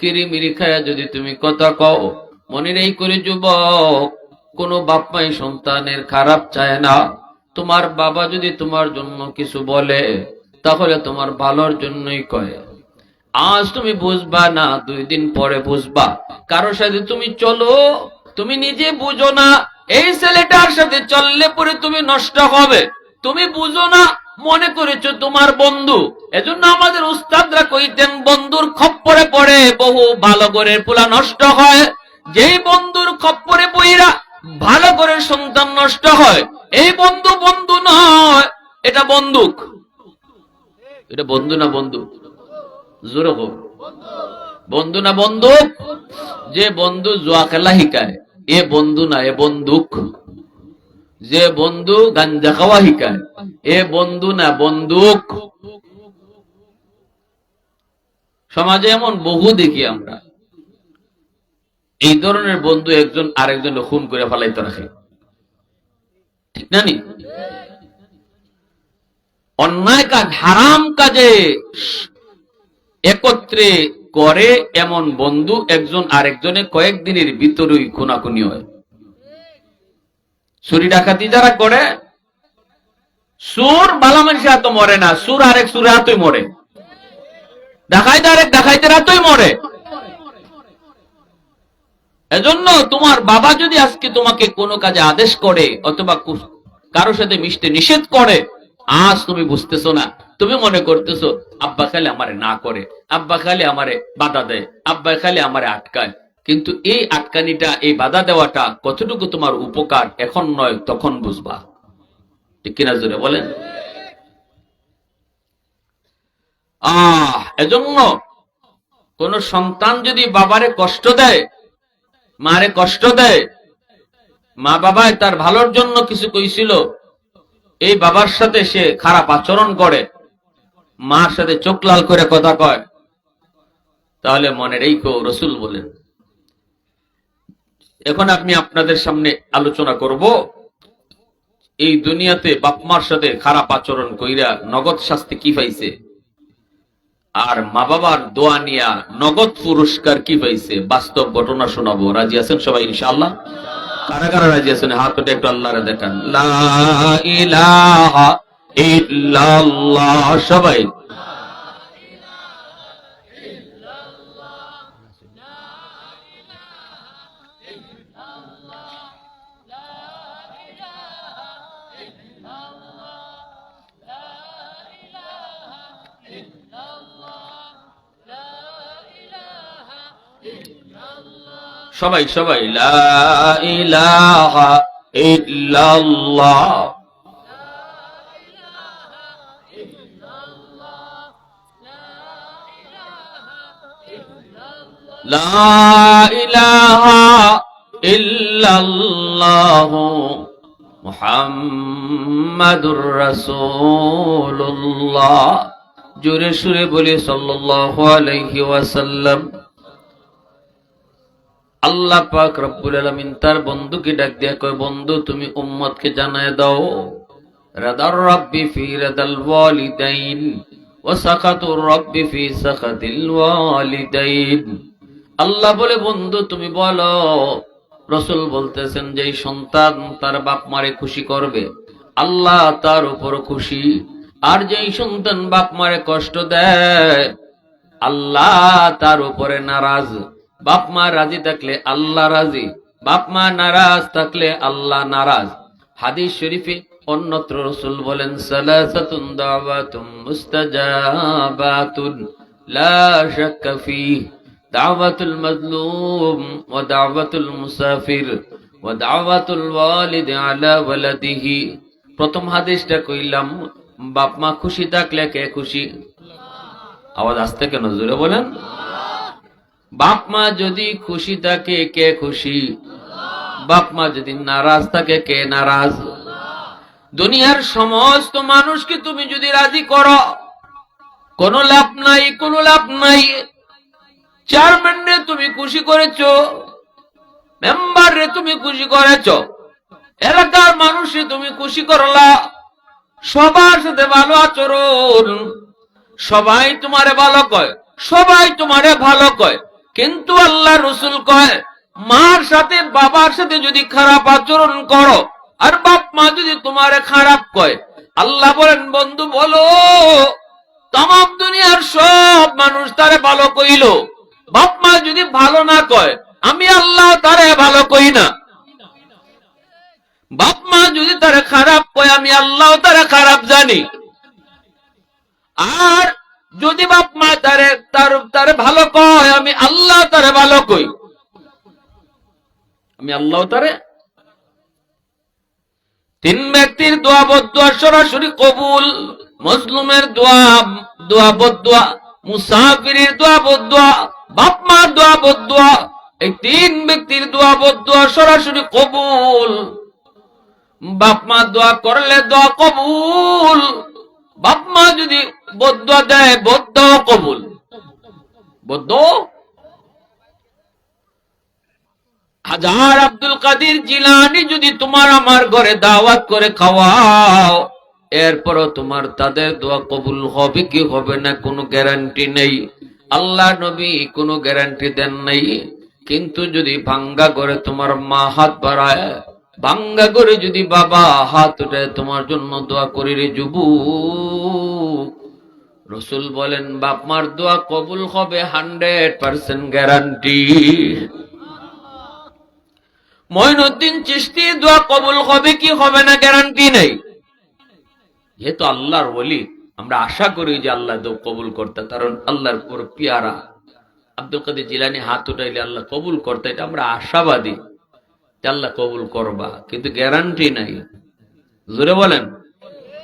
কিরিমিরি খায়া যদি তুমি কথা কও মনের এই করে যুবক, কোন বাপ মাই সন্তানের খারাপ চায় না। তোমার বাবা যদি তোমার জন্য কিছু বলে, তাহলে তোমার ভালোর জন্যই কয়। আজ তুমি বুঝবা না, দুই দিন পরে বুঝবা। কারোর সাথে তুমি চলো, তুমি নিজে বুঝো না। এই ছেলেটার সাথে চললে পরে তুমি নষ্ট হবে। তুমি বুঝো না মনে করেছ তোমার বন্ধু? এজন্য আমাদের উস্তাদরা কইতেন, বন্ধুর খপ্পরে পড়ে বহু ভালো করে পোলা নষ্ট হয়। যেই বন্ধুর খপ্পরে বইরা ভালো করে সন্তান নষ্ট হয়, এই বন্ধু বন্ধু নয়, এটা বন্দুক। এটা বন্ধু না বন্ধু জোরে বন্ধু না বন্দুক? যে বন্ধু জুয়া খেলা শিকায় এ বন্ধু না, এ বন্দুক। যে বন্ধু গাঞ্জা খাওয়া শিকায় এ বন্ধু না বন্দুক। সমাজে এমন বহু দেখি আমরা। এই ধরনের বন্ধু একজন আরেকজন খুন করে ফেলাইতে রাখে। ঠিক না? অন্যায় কাজ হারাম কাজে একত্রে করে এমন বন্ধু একজন আরেকজনে কয়েকদিনের ভিতরেই খুনাখুনি হয়। চুরি ডাকাতি যারা করে সুর ভালো মানুষের হাতে মরে না সুর আরেক সুরের হাতই মরে। ডাকাইতে আরেক ডাকাইতে হাতই মরে। এজন্য তোমার বাবা যদি আজকে তোমাকে কোনো কাজে আদেশ করে, অথবা কু- কারোর সাথে মিশতে নিষেধ করে, আজ তুমি বুঝতেছো না, তুমি মনে করতেছো, আব্বা খালি আমারে না করে, আব্বা খালি আমারে বাধা দেয়, আব্বা খালি আমারে আটকায়। কিন্তু এই আটকানিটা, এই বাধা দেওয়াটা কতটুকু তোমার উপকার এখন নয়, তখন বুঝবা। কিনা জোরে বলেন? আহ, এজন্য কোন সন্তান যদি বাবারে কষ্ট দেয়, মারে কষ্ট দেয়, মা বাবায় তার ভালোর জন্য কিছু কইছিল, এই বাবার সাথে সে খারাপ আচরণ করে, মার সাথে চোখ লাল করে কথা কয়, তাহলে মনে রেখো রসুল বলেন। এখন আমি আপনাদের সামনে আলোচনা করব এই দুনিয়াতে বাপমার সাথে খারাপ আচরণ কইরা নগদ শাস্তি কি পাইছে? আর মা বাবার দোয়া নিয়া নগদ পুরস্কার কি পাইছে? বাস্তব ঘটনা শোনাবো। রাজি আছেন সবাই ইনশাআল্লাহ? কারা কারা রাজি আছেন? হাত উঠে একটু আল্লাহরে দেখান। ইলাহা ইল্লাল্লাহ, সবাই। সবাই সবাই ইলাহা ইল্লাল্লাহ। লা ইলাহা ইল্লাল্লাহ। মুহাম্মাদুর রাসূলুল্লাহ। জোরে সুরে বলি সাল্লাল্লাহু আলাইহি ওয়াসাল্লাম। আল্লাহ পাক রব্বুল আলামিন তার বন্ধুকে ডাক দিয়া কয়, বন্ধু, তুমি উম্মতকে জানায় দাও। রাদার রাব্বি ফি রাদাল ওয়ালিদাইন ওয়া রাব্বি ফি ওয়ালিদাইন। আল্লাহ বলে, বন্ধু, তুমি বলো। রসুল বলতেছেন যে সন্তান তার বাপ মারে খুশি করবে। আল্লাহ তার উপর খুশি। আর যেই সন্তান বাপ মারে কষ্ট দেয়, আল্লাহ তার উপরে নারাজ। বাপ মা রাজি থাকলে আল্লাহ রাজি, বাপ মা নারাজ থাকলে আল্লাহ নারাজ। হাদিস শরীফে অন্যত্র রসুল বলেন, সালাসাতুন দাওয়াতুম মুস্তাজাবাতুন, লা শাক্কা ফীহ, দাওয়াতুল মাজলুম ওয়া দাওয়াতুল মুসাফির ওয়া দাওয়াতুল ওয়ালিদ আলা ওয়ালাদিহি। প্রথম হাদিসটা কইলাম, বাপ মা খুশি থাকলে কে খুশি? আওয়াজ আসতে কেন? জোরে বলেন। বাপ মা যদি খুশি থাকে, কে খুশি? বাপ মা যদি নারাজ থাকে, কে নারাজ? দুনিয়ার সমস্ত মানুষকে তুমি যদি রাজি করো, কোনো লাভ নাই, কোনো লাভ নাই। চেয়ারম্যান রে তুমি খুশি করেছ মেম্বার রে তুমি খুশি করেছ, এলাকার মানুষে তুমি খুশি করলা, সবার সাথে ভালো আচরণ, সবাই তোমারে ভালো কয়, সবাই তোমারে ভালো কয়। কিন্তু আল্লাহ রসুল কয় মার সাথে বাবার সাথে যদি খারাপ আচরণ করো, আর বাপ মা যদি তোমারে খারাপ কয়, আল্লাহ বলেন, বন্ধু, বলো তাম দুনিয়ার সব মানুষ তারে ভালো কইল। বাপ মা যদি ভালো না কয়, আমি আল্লাহ তারে ভালো কই না। বাপ মা যদি তারা খারাপ কয়, আমি আল্লাহ তারা খারাপ জানি। আর যদি বাপ মা তারে, তার, তারে ভালো কয়, আমি আল্লাহ তারে ভালো কই? আমি আল্লাহ তারে? তিন ব্যক্তির দোয়া বদুয়া সরাসরি কবুল মজলুমের দোয়া দোয়া বদুয়া, মুসাফিরের দোয়া বদুয়া, বাপ মার দোয়া বদুয়া, এই তিন ব্যক্তির দোয়া বদুয়া সরাসরি কবুল। বাপ মা দোয়া করলে দোয়া কবুল। বাপ মা যদি বদ্ধ দেয় বদ্ধ কবুল। বদ্ধ হাজার আব্দুল কাদির জিলানি যদি তোমার আমার ঘরে দাওয়াত করে খাওয়াও, এরপরও তোমার তাদের দোয়া কবুল হবে কি হবে না কোনো গ্যারান্টি নেই। আল্লাহ নবী কোনো গ্যারান্টি দেন নাই। কিন্তু যদি ভাঙ্গা করে তোমার মা হাত বাড়ায় ভাঙ্গা করে যদি বাবা হাত উঠায়, তোমার জন্য দোয়া করি রে যুবু রসুল বলেন, বাপ মার দোয়া কবুল হবে, hundred percent guarantee. Moinuddin Chishti দোয়া কবুল হবে কি হবে না গ্যারান্টি নেই। যেহেতু আল্লাহর বলি আমরা আশা করি যে আল্লাহ দোয়া কবুল করতে, কারণ আল্লাহর পুরো পিয়ারা। আব্দুল কাদের জিলানি হাত উঠাইলে আল্লাহ কবুল করতে, এটা আমরা আশাবাদী। আল্লাহ কবুল করবা, কিন্তু গ্যারান্টি নাই। জোরে বলেন।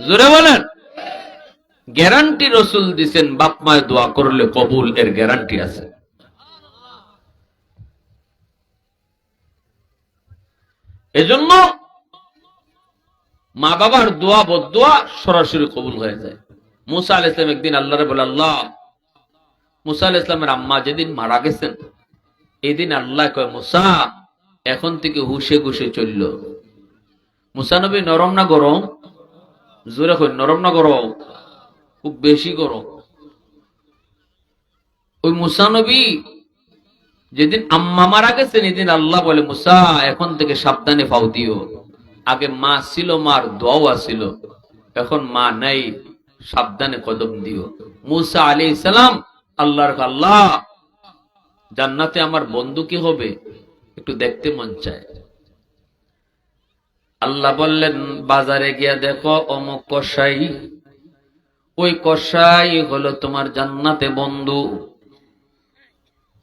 জোরে বলেন। গ্যারান্টি রসুল দিছেন, বাপ মায় দোয়া করলে কবুল, এর গ্যারান্টি আছে। এজন্য মা বাবার দোয়া, বদোয়া সরাসরি কবুল হয়ে যায়। মুসা আল ইসলাম একদিন আল্লাহরে বলে, আল্লাহ, মুসা আল ইসলামের আম্মা যেদিন মারা গেছেন, এদিন আল্লাহ কয়, মুসা এখন থেকে হুসে ঘুষে চলল। মুসানবী নরম না গরম? জোরে কই নরম না গরম? খুব বেশি গরম। ওই মুসানবী যেদিন আম্মা মারা গেছেন, এদিন আল্লাহ বলে, মুসা, এখন থেকে সাবধানে ফাও দিও। আগে মা ছিল, মার দোয়াও আসিল এখন মা নাই, সাবধানে কদম দিও। মুসা আলী সালাম, আল্লাহর আল্লাহ, জান্নাতে আমার বন্ধু কি হবে? একটু দেখতে মন চায়। আল্লাহ বললেন, বাজারে গিয়া দেখো, অমুক কষাই ওই কষাই হলো তোমার জান্নাতে বন্ধু।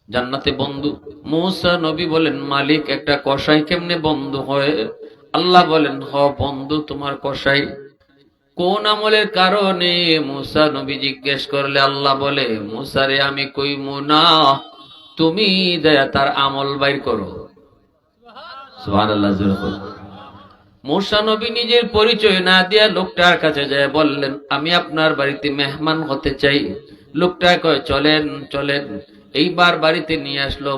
জান্নাতে বন্ধু। মৌসা নবী বলেন, মালিক, একটা কষাই কেমনে বন্ধু হয়? আল্লাহ বলেন, হ, বন্ধু তোমার কষাই কোন আমলের কারণে মুসা নবী জিজ্ঞেস করলে আল্লাহ বলে মুসারে আমি কই মুনা তুমি দয়া তার আমল বাইর করো। নিজের পরিচয় না দিয়া লোকটার কাছে যায় বললেন, আমি আপনার বাড়িতে মেহমান হতে চাই। লোকটা কয়, চলেন চলেন। এইবার বাড়িতে নিয়ে আসলো।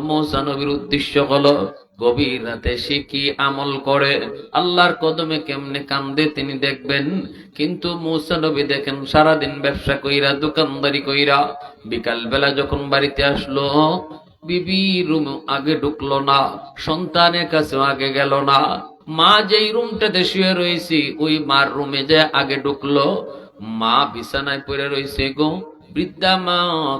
নবীর উদ্দেশ্য হলো, গভীর রাতে সে কি আমল করে? আল্লাহর কদমে কেমনে কান্দে তিনি দেখবেন। কিন্তু মৌসা নবী দেখেন, সারাদিন ব্যবসা কইরা, দোকানদারি কইরা বিকাল বেলা যখন বাড়িতে আসলো বিবি রুম আগে ঢুকলো না, সন্তানের কাছে আগে গেল না। মা যেই রুমটাতে শুয়ে রয়েছি, ওই মার রুমে যে আগে ঢুকলো, মা বিছানায় পড়ে রয়েছে গো। বৃদ্ধা মা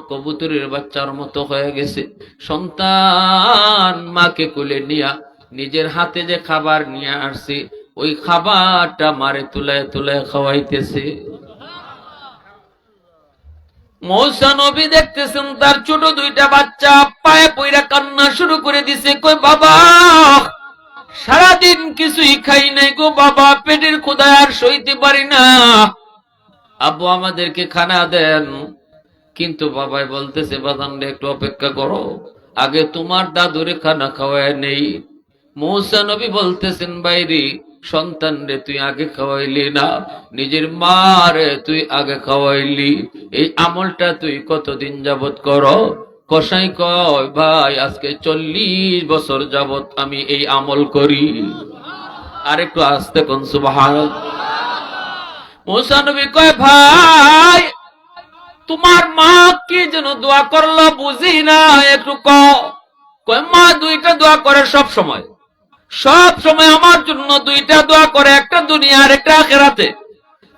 কবুতরের বাচ্চার মতো হয়ে গেছে। সন্তান মাকে কোলে নিয়া নিজের হাতে যে খাবার নিয়ে আসছে, ওই খাবারটা মারে তুলে তুলে খাওয়াইতেছে। মৌসা দেখতেছেন, তার ছোট দুইটা বাচ্চা পায়ে পইরা কান্না শুরু করে দিছে কই বাবা, সারাদিন কিছুই খাই নাই গো বাবা, পেটের ক্ষুদায় আর সইতে পারি না। আব্বু, আমাদেরকে খানা দেন। কিন্তু বাবাই বলতেছে বাদান একটু অপেক্ষা করো, আগে তোমার দাদুরে খানা খাওয়ায় নেই। মৌসা নবী বলতেছেন, বাইরে সন্তান রে, তুই আগে খাওয়াইলি না। নিজের মা রে, তুই আগে খাওয়াইলি। এই আমলটা তুই কতদিন যাবত কর? কসাই কয়, ভাই, আজকে চল্লিশ বছর যাবত আমি এই আমল করি। আর একটু আসতে কোন সুবাহ মুসা নবী কয়, ভাই, তোমার মা কি যেন দোয়া করল বুঝি না, একটু কয়, মা, দুইটা দোয়া করে সব সময়। সব সময় আমার জন্য দুইটা দোয়া করে, একটা দুনিয়ার একটা আখেরাতে।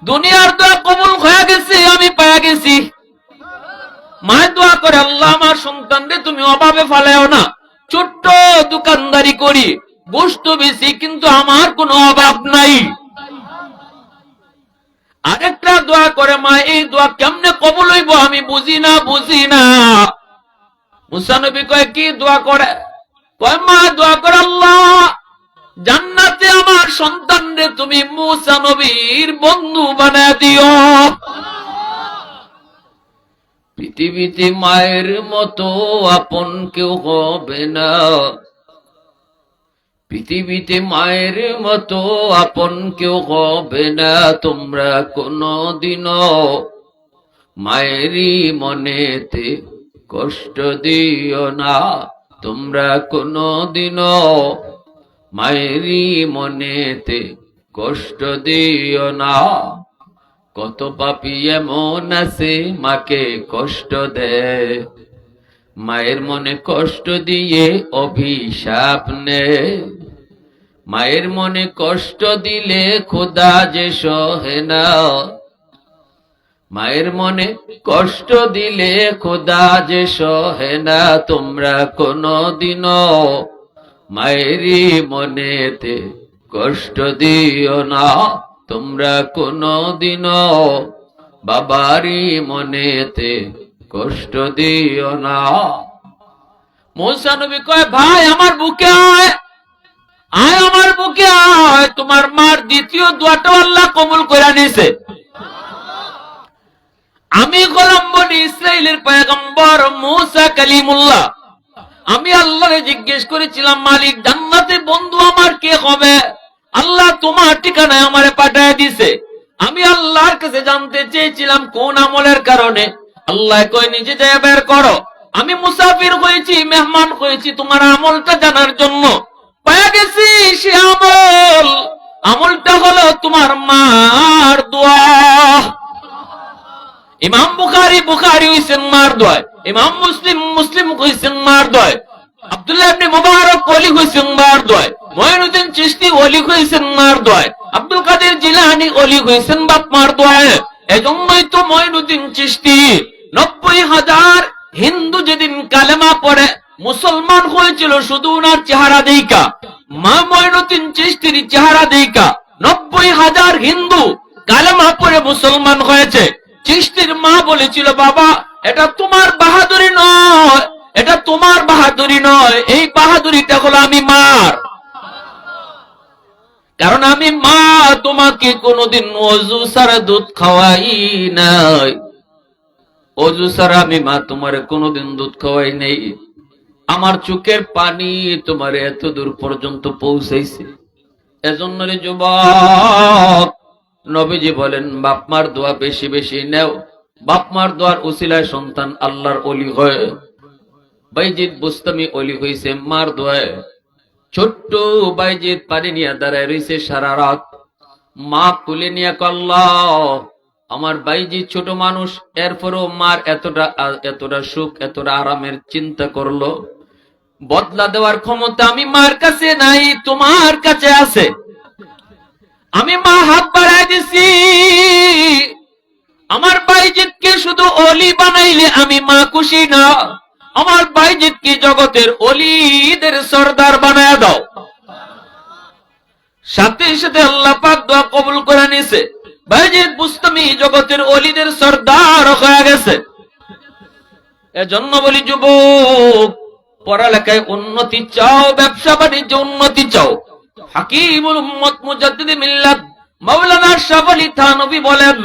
দুনিয়ার দোয়া কবুল হয়ে গেছে, আমি পায়া গেছি। মায়ের দোয়া করে, আল্লাহ আমার সন্তানরে তুমি অভাবে ফালাও না। ছোট্ট দোকানদারি করি গোস্ত বেশি কিন্তু আমার কোনো অভাব নাই। আরেকটা দোয়া করে, মা, এই দোয়া কেমনে কবুল হইব আমি বুঝি না বুঝি না। মুসানবী কয়, কি দোয়া করে? কয়, মা, দোয়া করে, আল্লাহ। জান্নাতে আমার সন্তান রে তুমি মুসা নবীর বন্ধু বানায় দিও। পৃথিবীতে মায়ের মতো আপন কেউ হবে না। পৃথিবীতে মায়ের মতো আপন কেউ হবে না তোমরা কোনো দিনও মায়েরই মনেতে কষ্ট দিও না তোমরা কোনো দিনও মায়েরই মনেতে কষ্ট দিও না। কত পাপি এমন আছে, মাকে কষ্ট দেয় মায়ের মনে কষ্ট দিয়ে অভিশাপ নে। মায়ের মনে কষ্ট দিলে খোদা যে সহে না। মায়ের মনে কষ্ট দিলে খোদা যে সহে না। তোমরা কোনো দিনও মায়েরই মনেতে কষ্ট দিও না, তোমরা কোনো দিনও বাবারই মনেতে কষ্ট দিও না। নবী কয়, ভাই, আমার বুকে আয় আমার বুকে আয়, তোমার মার দ্বিতীয় দোয়াটাও আল্লাহ কবুল করে নিছে আমি গোলাম বনি ইসরায়েলের পয়গম্বর মুসা কালিমুল্লাহ আমি আল্লাহরে জিজ্ঞেস করেছিলাম, মালিক, জান্নাতে বন্ধু আমার কে হবে? আল্লাহ তোমার ঠিকানায় আমারে পাঠায় দিছে। আমি আল্লাহর কাছে জানতে চেয়েছিলাম কোন আমলের কারণে। আল্লাহ কয়, নিজে যায় বের করো। আমি মুসাফির হয়েছি, মেহমান হয়েছি, তোমার আমলটা জানার জন্য। পায়া গেছি সে আমল। আমলটা হলো তোমার মার দোয়া। ইমাম বুখারি বুখারি হইছেন মার দয়। ইমাম মুসলিম মুসলিম হইছেন মার দয়। আব্দুল্লাহ ইবনে মুবারক ওলি হইছেন মার দয়। মঈনুদ্দিন চিশতি ওলি হইছেন মার দয়। আব্দুল কাদের জিলানী ওলি হইছেন বাপ মার দয়। এজন্যই তো মঈনুদ্দিন চিশতি নব্বই হাজার হিন্দু যেদিন কালেমা পড়ে, মুসলমান হয়েছিল শুধু উনার চেহারা দেইকা মা মঈনুদ্দিন চিশতির চেহারা দেইকা নব্বই হাজার হিন্দু কালেমা পড়ে মুসলমান হয়েছে। চিস্তির মা বলেছিল, বাবা, এটা তোমার বাহাদুরি নয়, এটা তোমার বাহাদুরি নয়, এই বাহাদুরিটা হলো আমি মার। কারণ আমি মা, তোমাকে কোনোদিন অজু সারা দুধ খাওয়াই নাই। অজু সারা আমি মা, তোমার কোনোদিন দুধ খাওয়াই নেই। আমার চোখের পানি তোমার এত দূর পর্যন্ত পৌঁছাইছে। এজন্য রে যুবক নবীজি বলেন বাপমার দোয়া বেশি বেশি নেও। বাপমার দোয়ার উসিলায় সন্তান আল্লাহর অলি হয়। বাইজিৎ বুস্তামি অলি হইছে মার দোয়ায়। ছোট্ট বাইজিৎ পানি নিয়ে দাঁড়ায় রইছে সারা রাত। মা কুলে নিয়ে কল্লা আমার বাইজি ছোট মানুষ, এরপরও মার এতটা এতটা সুখ, এতটা আরামের চিন্তা করল। বদলা দেওয়ার ক্ষমতা আমি মার কাছে নাই, তোমার কাছে আছে। আমি মা হাত বাড়াই দিছি। আমার বাইজিৎকে শুধু অলি বানাইলে আমি মা খুশি না। আমার বাইজিৎকে জগতের অলিদের সর্দার বানায় দাও। সাথে সাথে আল্লাহ পাক দোয়া কবুল করে নিছে। বাইজিৎ বুস্তমি জগতের অলিদের সর্দার হয়ে গেছে। এজন্য বলি, যুবক, পড়ালেখায় উন্নতি চাও, ব্যবসা বাণিজ্য উন্নতি চাও। হাকিমুল উম্মত মুজাদ্দিদ মিল্লাত। মাওলানা বলেন,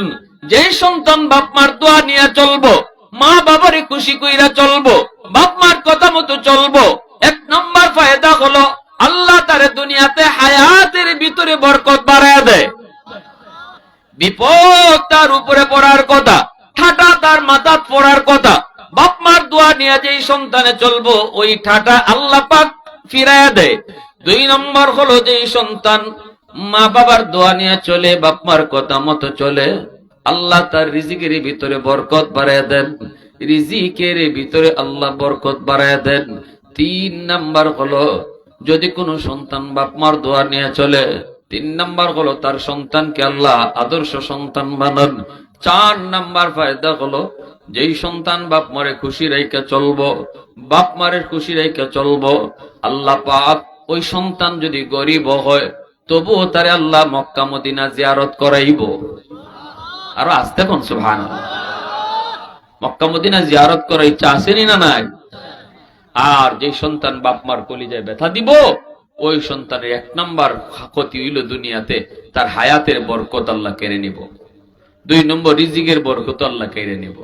যে সন্তান বাপ মার দোয়া নিয়ে চলবো, মা বাবারে খুশি কইরা চলবো, বাপ মার কথা মতো চলবো। এক নম্বর ফায়দা হলো, আল্লাহ দুনিয়াতে হায়াতের ভিতরে বরকত বাড়ায় দেয়। বিপদ তার উপরে পড়ার কথা, ঠাটা তার মাথা পড়ার কথা। বাপ মার দোয়া নিয়ে যেই সন্তানে চলবো, ওই ঠাটা আল্লাহ পাক দেয়। দুই নম্বর হলো যেই সন্তান মা বাবার দোয়া নিয়ে চলে, বাপ মার কথা মতো চলে, আল্লাহ তার রিজিকের ভিতরে বরকত বাড়ায় দেন। রিজিকের ভিতরে আল্লাহ বরকত বাড়ায় দেন। তিন নাম্বার হলো যদি কোনো সন্তান বাপ মার দোয়া নিয়ে চলে, তিন নাম্বার হলো তার সন্তানকে আল্লাহ আদর্শ সন্তান বানান। চার নাম্বার ফায়দা হলো যেই সন্তান বাপ মারে খুশি রেখে চলবো, বাপ মারের খুশি রেখে চলবো, আল্লাহ পাক ওই সন্তান যদি গরিব হয়, তবুও তারে আল্লাহ মক্কা মদিনা জিয়ারত করাইব। আরও আসতে কোন সুভান মক্কা মদিনা জিয়ারত করার ইচ্ছা আসেনি না নাই? আর যে সন্তান বাপ মার কলিজায় ব্যথা দিব, ওই সন্তানের এক নম্বর ক্ষতি হইল দুনিয়াতে, তার হায়াতের বরকত আল্লাহ কেড়ে নিব। দুই নম্বর রিজিকের বরকত আল্লাহ কেড়ে নিব।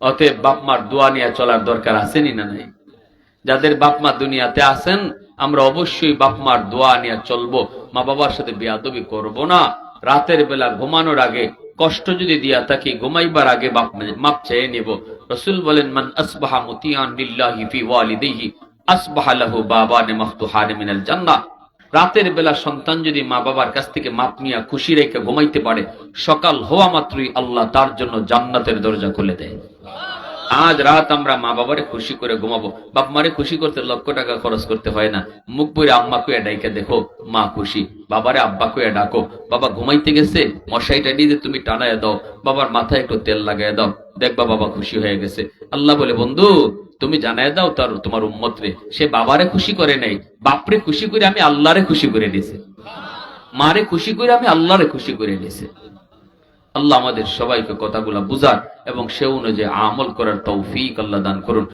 অতএব বাপমার দোয়া নিয়ে চলার দরকার আসেনি না নাই? যাদের বাপমা দুনিয়াতে আছেন আমরা অবশ্যই বাপ মার দোয়া নিয়ে চলবো, মা বাবার সাথে বিয়াদবি করব না। রাতের বেলা ঘুমানোর আগে, কষ্ট যদি দিয়া থাকি, ঘুমাইবার আগে বাপ মাপ চেয়ে নিব। রসুল বলেন, মান আসবাহা মুতিয়ান লিল্লাহি ফি ওয়ালিদিহি আসবাহা লাহু বাবানে মাফতুহানে মিনাল জান্নাহ। রাতের বেলা সন্তান যদি মা বাবার কাছ থেকে মাপ নিয়ে খুশি রেখে ঘুমাইতে পারে, সকাল হওয়া মাত্রই আল্লাহ তার জন্য জান্নাতের দরজা খুলে দেয়। আজ রাত আমরা মা বাবারে খুশি করে ঘুমাবো। বাপ মারে খুশি করতে লক্ষ টাকা খরচ করতে হয় না। মুখ বইরে আম্মা কুয়া ডাইকে দেখো, মা খুশি। বাবারে আব্বা কুয়া ডাকো। বাবা ঘুমাইতে গেছে, মশাইটা দিয়ে তুমি টানায় দাও। বাবার মাথায় একটু তেল লাগাই দাও। দেখবা বাবা খুশি হয়ে গেছে। আল্লাহ বলে, বন্ধু, তুমি জানাই দাও তার, তোমার উম্মত রে সে বাবারে খুশি করে নাই। বাপরে খুশি করে আমি আল্লাহরে খুশি করে দিয়েছে। মারে খুশি করে আমি আল্লাহরে খুশি করে দিয়েছে। আল্লাহ আমাদের সবাইকে কথাগুলা বুঝান এবং সে অনুযায়ী আমল করার তৌফিক আল্লাহ দান করুন।